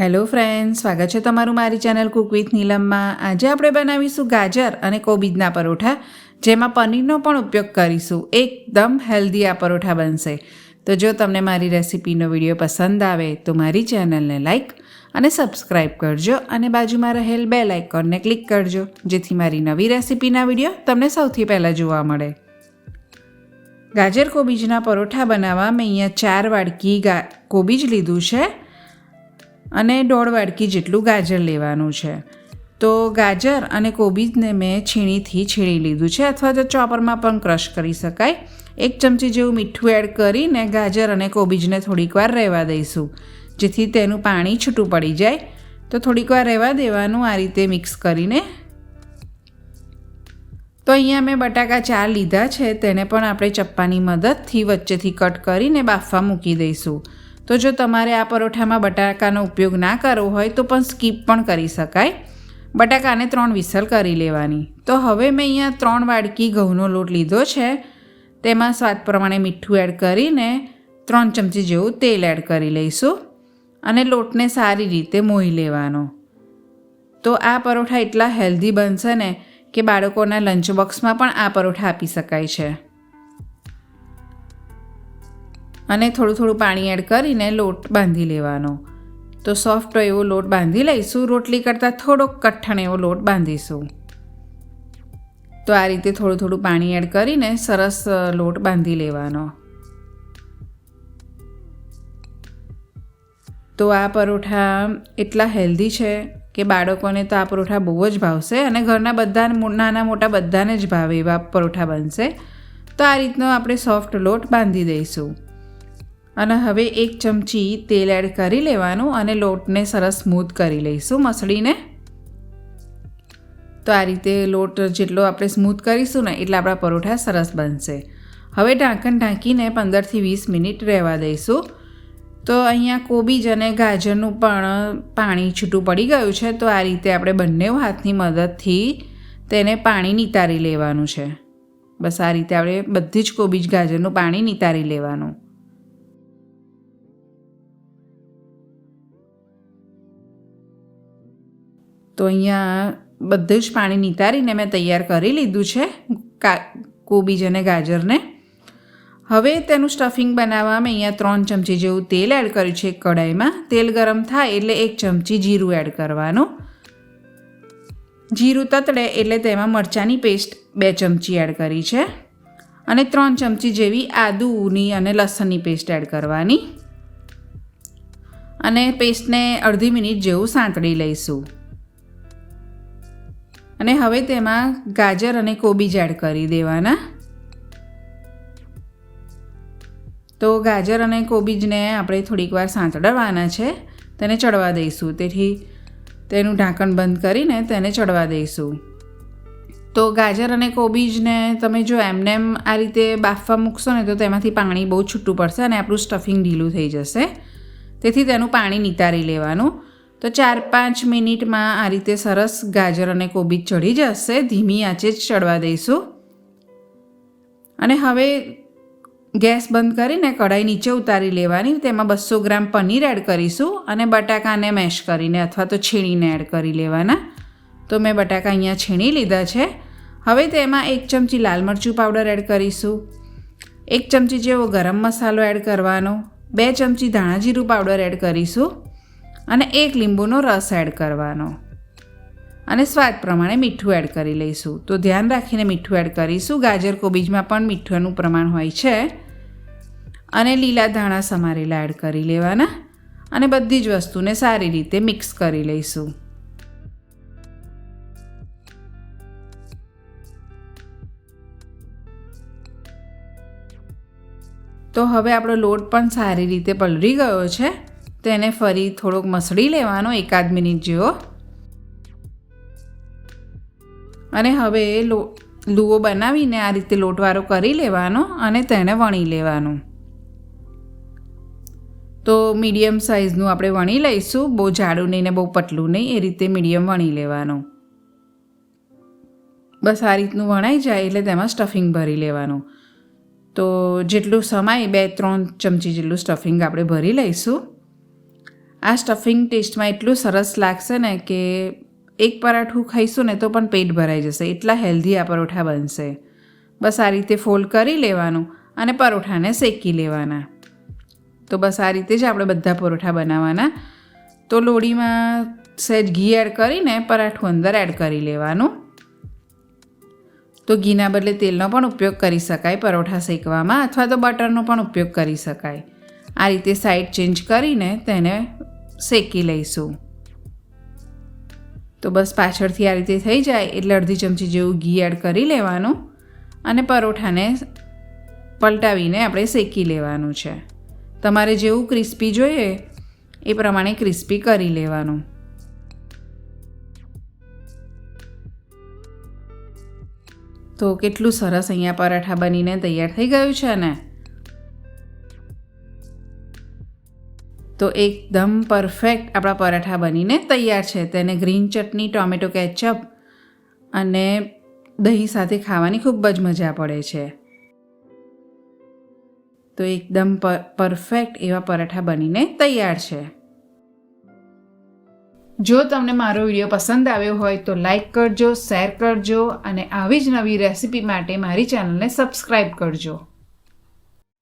Hello friend સ્વાગત છે તમારું મારી ચેનલ કુક વિથ નીલમમાં. આજે આપણે બનાવીશું ગાજર અને કોબીજના પરોઠા, જેમાં પનીરનો પણ ઉપયોગ કરીશું. એકદમ હેલ્ધી આ પરોઠા બનશે. તો જો તમને મારી રેસિપીનો વીડિયો પસંદ આવે, તો મારી ચેનલને લાઇક અને સબસ્ક્રાઇબ કરજો અને બાજુમાં રહેલ બે આઇકોનને ક્લિક કરજો, જેથી મારી નવી રેસિપીના વીડિયો તમને સૌથી પહેલાં જોવા મળે. ગાજર, કોબીજના પરોઠા બનાવવા મેં અહીંયા ચાર વાડકી ગા, કોબીજ લીધું છે. અને દોઢ વાડકી જેટલું ગાજર લેવાનું છે. તો ગાજર અને કોબીજને મેં છીણીથી છીણી લીધું છે અથવા તો ચોપરમાં પણ ક્રશ કરી શકાય. એક ચમચી જેવું મીઠું એડ કરીને ગાજર અને કોબીજને થોડીક વાર રહેવા દઈશું. જેથી તેનું પાણી છૂટું પડી જાય. તો થોડીક વાર રહેવા દેવાનું આ રીતે મિક્સ કરીને. તો અહીંયા મેં બટાકા ચાર લીધા છે. તેને પણ આપણે ચપ્પાની મદદથી વચ્ચેથી કટ કરીને બાફવા મૂકી દઈશું. તો જો તમારે આ પરોઠામાં બટાકાનો ઉપયોગ ના કરવો હોય તો પણ સ્કીપ પણ કરી શકાય. બટાકાને ત્રણ વિસલ કરી લેવાની. તો હવે મેં અહીંયા ત્રણ વાડકી ઘઉંનો લોટ લીધો છે. તેમાં સ્વાદ પ્રમાણે મીઠું એડ કરીને ત્રણ ચમચી જેવું તેલ એડ કરી લઈશું અને લોટને સારી રીતે મોહી લેવાનો. તો આ પરોઠા એટલા હેલ્ધી બનશે ને કે બાળકોના લંચ બોક્સમાં પણ આ પરોઠા આપી શકાય છે. અને થોડું થોડું પાણી એડ કરીને લોટ બાંધી લેવાનો. તો સોફ્ટ એવો લોટ બાંધી લઈશું. રોટલી કરતાં થોડોક કઠણ એવો લોટ બાંધીશું. તો આ રીતે થોડું થોડું પાણી એડ કરીને સરસ લોટ બાંધી લેવાનો. તો આ પરોઠા એટલા હેલ્ધી છે કે બાળકોને તો આ પરોઠા બહુ જ ભાવશે અને ઘરના બધા નાના મોટા બધાને જ ભાવે એવા પરોઠા બનશે. તો આ રીતનો આપણે સોફ્ટ લોટ બાંધી દઈશું. અને હવે એક ચમચી તેલ એડ કરી લેવાનું અને લોટને સરસ સ્મૂથ કરી લઈશું મસળીને. તો આ રીતે લોટ જેટલો આપણે સ્મૂથ કરીશું ને એટલે આપણા પરોઠા સરસ બનશે. હવે ઢાંકણ ઢાંકીને પંદરથી વીસ મિનિટ રહેવા દઈશું. તો અહીંયા કોબીજ અને ગાજરનું પણ પાણી છૂટું પડી ગયું છે, તો આ રીતે આપણે બંને હાથની મદદથી તેને પાણી નિતારી લેવાનું છે. બસ આ રીતે આપણે બધી જ કોબીજ, ગાજરનું પાણી નિતારી લેવાનું. તો અહીંયા બધું જ પાણી નિતારીને મેં તૈયાર કરી લીધું છે કોબીજ અને ગાજરને. હવે તેનું સ્ટફિંગ બનાવવા મેં અહીંયા ત્રણ ચમચી જેવું તેલ એડ કર્યું છે કઢાઈમાં તેલ ગરમ થાય એટલે એક ચમચી જીરું એડ કરવાનું. જીરું તતડે એટલે તેમાં મરચાંની પેસ્ટ બે ચમચી એડ કરી છે. અને ત્રણ ચમચી જેવી આદુની અને લસણની પેસ્ટ એડ કરવાની. અને પેસ્ટને અડધી મિનિટ જેવું સાંતળી લઈશું. અને હવે તેમાં ગાજર અને કોબીજ એડ કરી દેવાના. તો ગાજર અને કોબીજને આપણે થોડીક વાર સાંતળવાના છે. તેને ચડવા દઈશું. તેથી તેનું ઢાંકણ બંધ કરીને તેને ચડવા દઈશું. તો ગાજર અને કોબીજને તમે જો એમનેમ આ રીતે બાફવા મૂકશો ને તો તેમાંથી પાણી બહુ છૂટું પડશે અને આપણું સ્ટફિંગ ઢીલું થઈ જશે. તેથી તેનું પાણી નિતારી લેવાનું. તો ચાર પાંચ મિનિટમાં આ રીતે સરસ ગાજર અને કોબીજ ચડી જશે. ધીમી આંચે જ ચડવા દઈશું. અને હવે ગેસ બંધ કરીને કઢાઈ નીચે ઉતારી લેવાની. તેમાં બસો ગ્રામ પનીર એડ કરીશું અને બટાકાને મેશ કરીને અથવા તો છીણીને એડ કરી લેવાના. તો મેં બટાકા અહીંયા છીણી લીધા છે. હવે તેમાં એક ચમચી લાલ મરચું પાવડર એડ કરીશું. એક ચમચી જેવો ગરમ મસાલો એડ કરવાનો. બે ચમચી ધાણા જીરું પાવડર એડ કરીશું. અને એક લીંબુનો રસ એડ કરવાનો. અને સ્વાદ પ્રમાણે મીઠું એડ કરી લઈશું. તો ધ્યાન રાખીને મીઠું એડ કરીશું. ગાજર કોબીજમાં પણ મીઠુંનું પ્રમાણ હોય છે. અને લીલા ધાણા સમારેલા એડ કરી લેવાના. અને બધી જ વસ્તુને સારી રીતે મિક્સ કરી લઈશું. તો હવે આપણો લોટ પણ સારી રીતે પલળી ગયો છે. તેને ફરી થોડોક મસળી લેવાનો, એકાદ મિનિટ જેવો. અને હવે લો લુઓ બનાવીને આ રીતે લોટવાળો કરી લેવાનો અને તેને વણી લેવાનું. તો મીડિયમ સાઇઝનું આપણે વણી લઈશું, બહુ જાડું નહીં ને બહુ પતલું નહીં, એ રીતે મીડિયમ વણી લેવાનું. બસ આ રીતનું વણાઈ જાય એટલે તેમાં સ્ટફિંગ ભરી લેવાનું. તો જેટલું સમાય, બે, ત્રણ ચમચી જેટલું સ્ટફિંગ આપણે ભરી લઈશું. આ સ્ટફિંગ ટેસ્ટમાં એટલું સરસ લાગશે ને કે એક પરાઠું ખાઈશું ને તો પણ પેટ ભરાઈ જશે. એટલા હેલ્ધી આ પરોઠા બનશે. બસ આ રીતે ફોલ્ડ કરી લેવાનું અને પરોઠાને શેકી લેવાના. તો બસ આ રીતે જ આપણે બધા પરોઠા બનાવવાના તો લોડીમાં સહેજ ઘી એડ કરીને પરાઠું અંદર એડ કરી લેવાનું. તો ઘીના બદલે તેલનો પણ ઉપયોગ કરી શકાય પરોઠા શેકવામાં અથવા તો બટરનો પણ ઉપયોગ કરી શકાય. આ રીતે સાઈડ ચેન્જ કરીને તેને શેકી લઈશું. તો બસ પાછળથી આ રીતે થઈ જાય, એટલે અડધી ચમચી જેવું ઘી એડ કરી લેવાનું અને પરોઠાને પલટાવીને આપણે શેકી લેવાનું છે. તમારે જેવું ક્રિસ્પી જોઈએ, એ પ્રમાણે ક્રિસ્પી કરી લેવાનું. તો કેટલું સરસ અહીંયા પરાઠા બનીને તૈયાર થઈ ગયું છે ને? તો એકદમ પરફેક્ટ આપણા પરાઠા બનીને તૈયાર છે. તેને ગ્રીન ચટણી ટોમેટો કેચઅપ અને દહીં સાથે ખાવાની ખૂબ જ મજા પડે છે. તો એકદમ પરફેક્ટ એવા પરાઠા બનીને તૈયાર છે. જો તમને મારો વીડિયો પસંદ આવ્યો હોય તો લાઈક કરજો શેર કરજો અને આવી જ નવી રેસિપી માટે મારી ચેનલને સબસ્ક્રાઈબ કરજો.